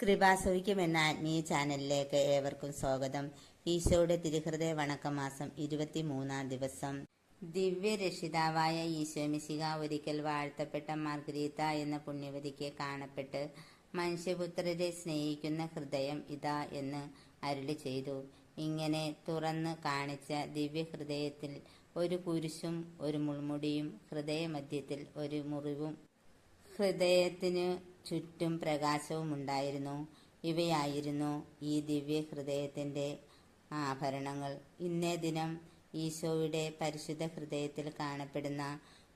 കൃപാസൗഖ്യം എന്ന ആത്മീയ ചാനലിലേക്ക് ഏവർക്കും സ്വാഗതം. ഈശോയുടെ തിരുഹൃദയ വണക്കമാസം ഇരുപത്തിമൂന്നാം ദിവസം. ദിവ്യരക്ഷിതാവായ ഈശോ മിശിക ഒരിക്കൽ വാഴ്ത്തപ്പെട്ട മാർഗരീത്ത എന്ന പുണ്യവതിക്ക് കാണപ്പെട്ട് മനുഷ്യപുത്രരെ സ്നേഹിക്കുന്ന ഹൃദയം ഇതാ എന്ന് അരുളി ചെയ്തു. ഇങ്ങനെ തുറന്ന് കാണിച്ച ദിവ്യഹൃദയത്തിൽ ഒരു കുരിശും ഒരു മുൾമുടിയും ഹൃദയമധ്യത്തിൽ ഒരു മുറിവും ഹൃദയത്തിനു ചുറ്റും പ്രകാശവും ഉണ്ടായിരുന്നു ഇവയായിരുന്നു ഈ ദിവ്യ ഹൃദയത്തിന്റെ ആഭരണങ്ങൾ. ഇന്നേ ദിനം ഈശോയുടെ പരിശുദ്ധ ഹൃദയത്തിൽ കാണപ്പെടുന്ന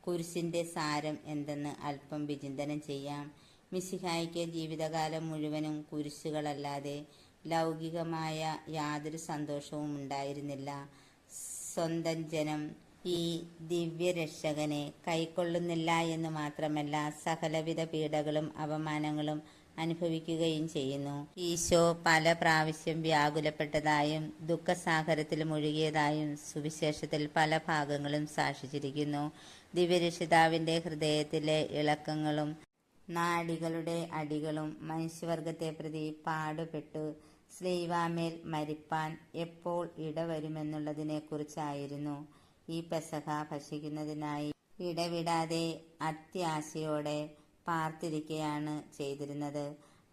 കുരിശിന്റെ സാരം എന്തെന്ന് അല്പം വിചിന്തനം ചെയ്യാം. മിസിഹായിക്ക് ജീവിതകാലം മുഴുവനും കുരിശുകളല്ലാതെ ലൗകികമായ യാതൊരു സന്തോഷവും ഉണ്ടായിരുന്നില്ല സ്വന്തം ജനം ഈ ദിവ്യരക്ഷകനെ കൈക്കൊള്ളുന്നില്ല എന്ന് മാത്രമല്ല സകലവിധ പീഡകളും അപമാനങ്ങളും അനുഭവിക്കുകയും ചെയ്യുന്നു. ഈശോ പല പ്രാവശ്യം വ്യാകുലപ്പെട്ടതായും ദുഃഖസാഗരത്തിൽ മുഴുകിയതായും സുവിശേഷത്തിൽ പല ഭാഗങ്ങളും സാക്ഷിച്ചിരിക്കുന്നു. ദിവ്യരക്ഷിതാവിന്റെ ഹൃദയത്തിലെ ഇളക്കങ്ങളും നാടികളുടെ അടികളും മനുഷ്യവർഗത്തെ പ്രതി പാടുപെട്ടു സ്ലീവാമേൽ മരിപ്പാൻ എപ്പോൾ ഇടവരുമെന്നുള്ളതിനെ കുറിച്ചായിരുന്നു ഈ പെസഹ ഭക്ഷിക്കുന്നതിനായി ഇടവിടാതെ അത്യാശയോടെ പാർത്തിരിക്കുകയാണ് ചെയ്തിരുന്നത്.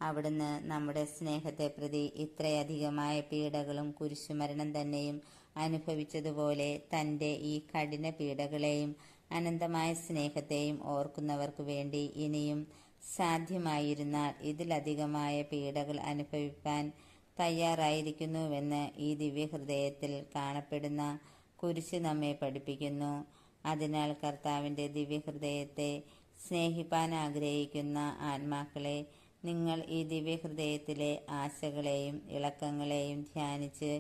അവിടുന്ന് നമ്മുടെ സ്നേഹത്തെ പ്രതി ഇത്രയധികമായ പീഡകളും കുരിശുമരണം തന്നെയും അനുഭവിച്ചതുപോലെ തന്റെ ഈ കഠിന പീഡകളെയും അനന്തമായ സ്നേഹത്തെയും ഓർക്കുന്നവർക്ക് വേണ്ടി ഇനിയും സാധ്യമായിരുന്നാൽ ഇതിലധികമായ പീഡകൾ അനുഭവിപ്പാൻ തയ്യാറായിരിക്കുന്നുവെന്ന് ഈ ദിവ്യഹൃദയത്തിൽ കാണപ്പെടുന്ന കുരിശ് നമ്മെ പഠിപ്പിക്കുന്നു. അതിനാൽ കർത്താവിന്റെ ദിവ്യഹൃദയത്തെ സ്നേഹിപ്പാൻ ആഗ്രഹിക്കുന്ന ആത്മാക്കളെ നിങ്ങൾ ഈ ദിവ്യഹൃദയത്തിലെ ആശകളെയും ഇളക്കങ്ങളെയും ധ്യാനിച്ച്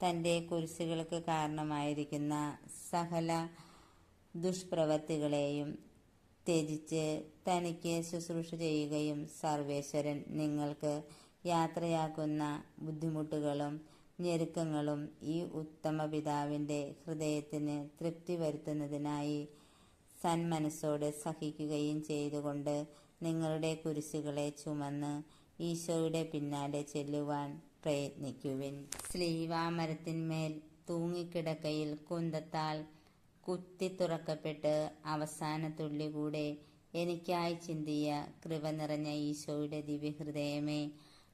തന്റെ കുരിശുകൾക്ക് കാരണമായിരിക്കുന്ന സകല ദുഷ്പ്രവൃത്തികളെയും ത്യജിച്ച് തനിക്ക് ശുശ്രൂഷ ചെയ്യുകയും സർവേശ്വരൻ നിങ്ങൾക്ക് യാത്രയാക്കുന്ന ബുദ്ധിമുട്ടുകളും ഞെരുക്കങ്ങളും ഈ ഉത്തമ പിതാവിന്റെ ഹൃദയത്തിന് തൃപ്തി വരുത്തുന്നതിനായി സന്മനസ്സോട് സഹിക്കുകയും ചെയ്തുകൊണ്ട് നിങ്ങളുടെ കുരിശുകളെ ചുമന്ന് ഈശോയുടെ പിന്നാലെ ചെല്ലുവാൻ പ്രയത്നിക്കുവിൻ. സ്ലീവാമരത്തിന്മേൽ തൂങ്ങിക്കിടക്കയിൽ കുന്തത്താൽ കുത്തി തുറക്കപ്പെട്ട് അവസാന തുള്ളി കൂടെ എനിക്കായി ചിന്തിയ കൃപ നിറഞ്ഞ ഈശോയുടെ ദിവ്യഹൃദയമേ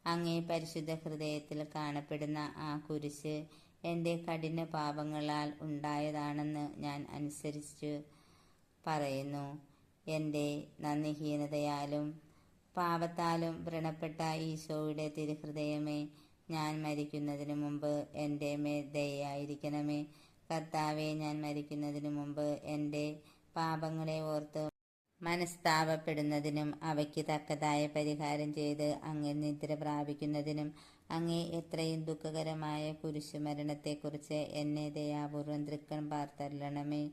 അങ്ങേ പരിശുദ്ധ ഹൃദയത്തിൽ കാണപ്പെടുന്ന ആ കുരിശ് എന്റെ കഠിന പാപങ്ങളാൽ ഉണ്ടായതാണെന്ന് ഞാൻ അനുസരിച്ച് പറയുന്നു. എന്റെ നന്ദിഹീനതയാലും പാപത്താലും വ്രണപ്പെട്ട ഈശോയുടെ തിരുഹൃദയമേ ഞാൻ മരിക്കുന്നതിന് മുമ്പ് എന്റെ മേ ദയായിരിക്കണമേ കർത്താവെ ഞാൻ മരിക്കുന്നതിന് മുമ്പ് എന്റെ പാപങ്ങളെ ഓർത്ത് മനസ്താപപ്പെടുന്നതിനും അവയ്ക്ക് തക്കതായ പരിഹാരം ചെയ്ത് അങ്ങ് നിദ്ര പ്രാപിക്കുന്നതിനും അങ്ങേ എത്രയും ദുഃഖകരമായ കുരിശുമരണത്തെക്കുറിച്ച് എന്നെ ദയാപൂർവം തൃക്കൺ പാർത്തരണമേ.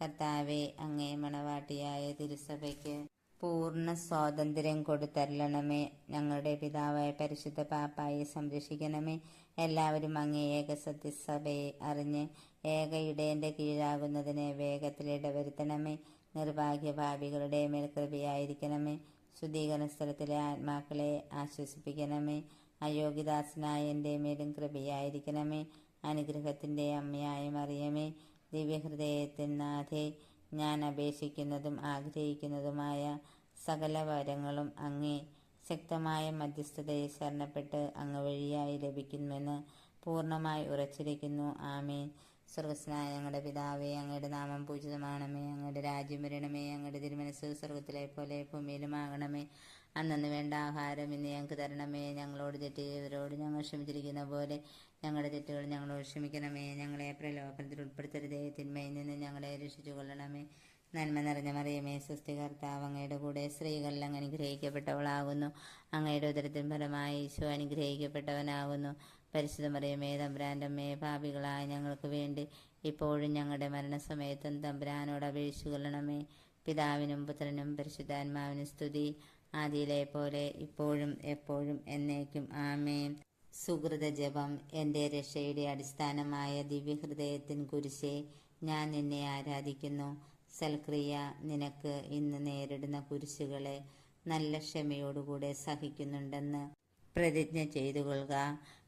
കർത്താവെ അങ്ങേ മണവാട്ടിയായ തിരുസഭയ്ക്ക് പൂർണ സ്വാതന്ത്ര്യം കൊടുത്തരളണമേ ഞങ്ങളുടെ പിതാവായ പരിശുദ്ധ പാപ്പായെ സംരക്ഷിക്കണമേ. എല്ലാവരും അങ്ങേ ഏക സത്യസഭയെ അറിഞ്ഞ് ഏക ഇടയന്റെ കീഴാകുന്നതിനെ വേഗത്തിൽ ഇടവരുത്തണമേ. നിർഭാഗ്യഭാവികളുടെ മേൽ കൃപയായിരിക്കണമേ. ശുദ്ധീകരണ സ്ഥലത്തിലെ ആത്മാക്കളെ ആശ്വസിപ്പിക്കണമേ. അയോഗ്യദാസനായ എന്റെ മേലും കൃപയായിരിക്കണമേ. അനുഗ്രഹത്തിന്റെ അമ്മയായും അറിയമേ. ദിവ്യഹൃദയത്തിൻ നാഥേ ഞാൻ അപേക്ഷിക്കുന്നതും ആഗ്രഹിക്കുന്നതുമായ സകല വരങ്ങളും അങ്ങേ ശക്തമായ മധ്യസ്ഥതയെ ശരണപ്പെട്ട് അങ്ങ് വഴിയായി ലഭിക്കുമെന്ന് പൂർണമായി ഉറച്ചിരിക്കുന്നു. ആമേൻ. സ്വർഗസ്നായ ഞങ്ങളുടെ പിതാവേ അങ്ങയുടെ നാമം പൂജിതമാണമേ അങ്ങയുടെ രാജ്യം വരണമേ അങ്ങയുടെ തിരുമനസ് സ്വർഗത്തിലെ പോലെ ഭൂമിയിലും ആകണമേ. അന്നു വേണ്ട ആഹാരം ഇന്ന് ഞങ്ങൾക്ക് തരണമേ. ഞങ്ങളോട് തെറ്റ് ചെയ്തവരോട് ഞങ്ങൾ ക്ഷമിച്ചിരിക്കുന്ന പോലെ ഞങ്ങളുടെ തെറ്റുകൾ ഞങ്ങളോട് ക്ഷമിക്കണമേ. ഞങ്ങളെ പ്രലോഭനത്തിൽ ഉൾപ്പെടുത്തരുതേ. തിന്മയിൽ നിന്ന് ഞങ്ങളെ രക്ഷിച്ചു കൊള്ളണമേ നന്മ നിറഞ്ഞ മറിയമേ സ്വസ്തി കർത്താവ് അങ്ങയുടെ കൂടെ സ്ത്രീകളിൽ അങ്ങ് അനുഗ്രഹിക്കപ്പെട്ടവളാകുന്നു. അങ്ങയുടെ ഉദരത്തിൻ ഫലമായി ഈശോ അനുഗ്രഹിക്കപ്പെട്ടവനാകുന്നു. പരിശുദ്ധ മറിയമേ തമ്പുരാന്റെ അമ്മേ ഭാവികളായ ഞങ്ങൾക്ക് വേണ്ടി ഇപ്പോഴും ഞങ്ങളുടെ മരണസമയത്തും തമ്പ്രാനോട് അപേക്ഷിച്ചു കൊള്ളണമേ. പിതാവിനും പുത്രനും പരിശുദ്ധാത്മാവിനും സ്തുതി. ആദിയിലെ പോലെ ഇപ്പോഴും എപ്പോഴും എന്നേക്കും. ആമേ സുഹൃത ജപം എന്റെ രക്ഷയുടെ അടിസ്ഥാനമായ ദിവ്യഹൃദയത്തിൻ കുരിശേ ഞാൻ നിന്നെ ആരാധിക്കുന്നു. സൽക്രിയ നിനക്ക് ഇന്ന് നേരിടുന്ന കുരിശുകളെ നല്ല ക്ഷമയോടുകൂടെ സഹിക്കുന്നുണ്ടെന്ന് പ്രതിജ്ഞ ചെയ്തു കൊള്ളുക